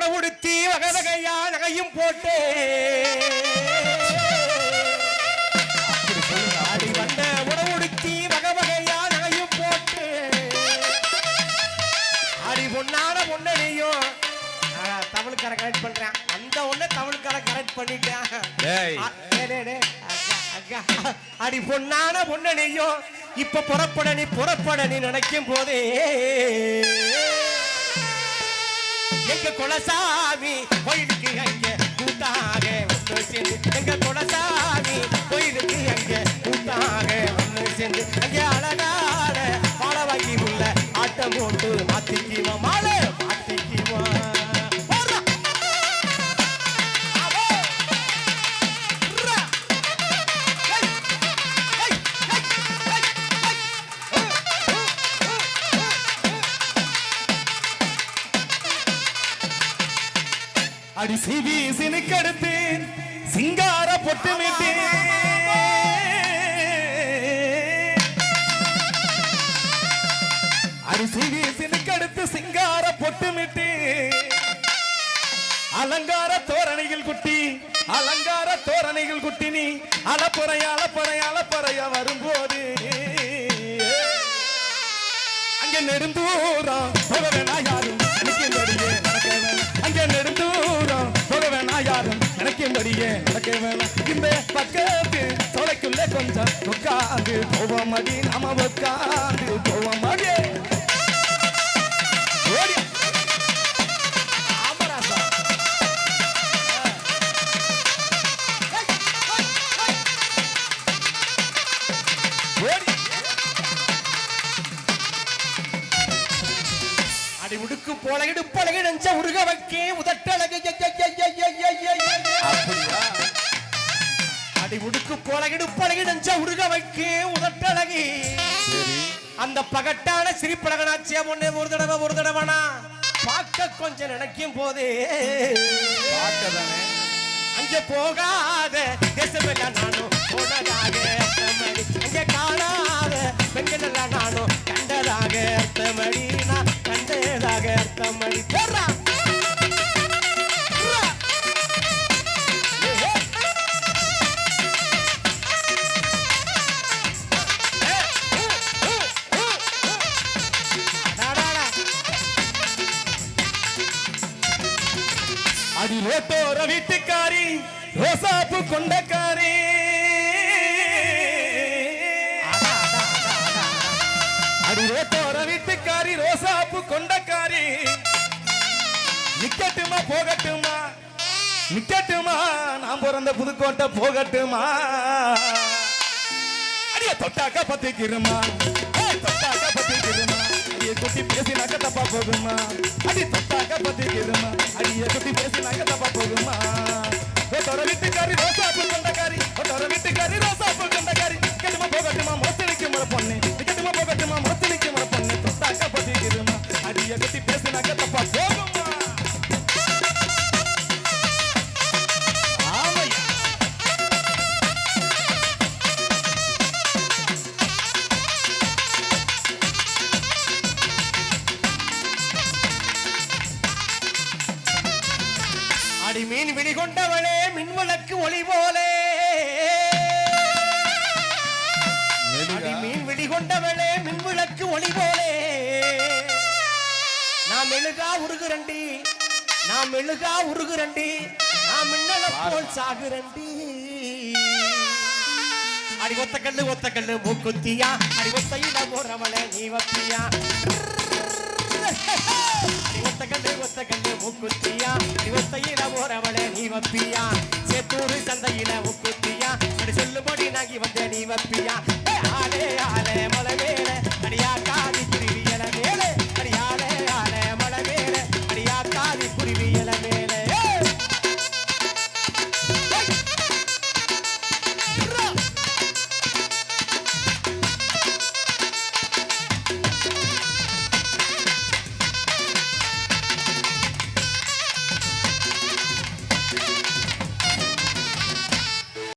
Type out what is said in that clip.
உணவுடுத்தி வகை வகையா நகையும் போட்டு. அடி வந்த உணவுடுத்தி வகை வகையா நகையும் போட்டு. அடி பொண்ணான பொண்ணனையும் தமிழ்கார கரெக்ட் பண்றேன். அந்த ஒண்ணு தமிழ்கார கரெக்ட் பண்ணிட்டேன். அடி பொண்ணான பொண்ணனையும் இப்ப புறப்பட நீ புறப்பட நீ நினைக்கும் போதே. எங்க குலசாமி கோயிலுக்கு அங்க கூட்டாக சேர்ந்து. எங்க குலசாமி அடி சிவி சினுக்கெடுத்து சிங்கார பொட்டு மிட்டு அடி சிவி சினுக்கெடுத்து சிங்கார பொட்டு அலங்கார தோரணையில் குட்டி அலங்கார தோரணையில் குட்டி நீ. அலப்புறைய அலப்புறைய அலப்புறைய வரும்போது. அங்கே நெருந்தூரா யாரும் கொஞ்சம் உட்காந்து போவோம் அடி நாம உட்காந்து போவோம் அடி ஓடி. உடுக்கு உருக வைக்கே உதட்டழகு. அப்படியா அடி உடுக்கு போல இடுப்பழகு நெஞ்ச உருக வைக்கே உதட்டழகி. அந்த பகட்டான சிரிப்பழகனாச்சியா பொண்ணு ஒரு தடவை ஒரு தடவைனா. பார்க்க கொஞ்சம் நினைக்கும் போதே. அங்க போகாத தேசமெல்லாம் நானும் போனதாக அங்க காணாத பெண்கள் எல்லாம் அடி ரோட்டோர வீட்டுக்காரி ரோசாப்பு கொண்டக்காரி. அடா, அடா, வீட்டுக்காரி ரோசாப்பு கொண்டக்காரி. நிக்கட்டுமா போகட்டுமா? நிக்கட்டுமா? நான் பிறந்த புதுக்கோட்டை போகட்டுமா? அடிய தொட்டாக்க பத்திக்கிறமா போகுமா? அடி தொட்டாக்க பத்திக்கிருமா அடிய குட்டி பேசினாக்க தப்பா போகுமா? ஒட்டோர வீட்டுக்காரி ரோசாப்பு கொண்டக்காரி ஒட்டோர வீட்டுக்காரி ரோசாப்பு கொண்டக்காரி கெட்டுமா போகட்டுமா மொத்தலிக்கு முறை பொண்ணு. கெட்டுமா போகட்டுமா மொத்தலிக்கு முறை பொண்ணு. தொட்டாக்க பத்திக்கிருமா அடிய குட்டி பேசினாக்க தப்பா போகுமா? அடி மீன் விழி கொண்டவளே மின்விளக்கு ஒளி போலே. அடி மீன் விழி கொண்டவளே மின்விளக்கு ஒளி போலே. நான் மெழுகா உருகுரண்டி நான் மெழுகா உருகுரண்டி நான் மின்னல போல் சாகுரண்டி அடி ஒத்த கல்லு ஒத்த கல்லு மூக்குத்தியா. அடி ஒத்தையில போறவளே நீ வப்பியா. அடி ஒத்த கல்லு ஒத்த போறவளே நீ வப்பியா? சேத்தூரு சந்தையில உக்குத்தியா அடி சொல்லுபடி நாங்கி வந்த நீ வப்பியா?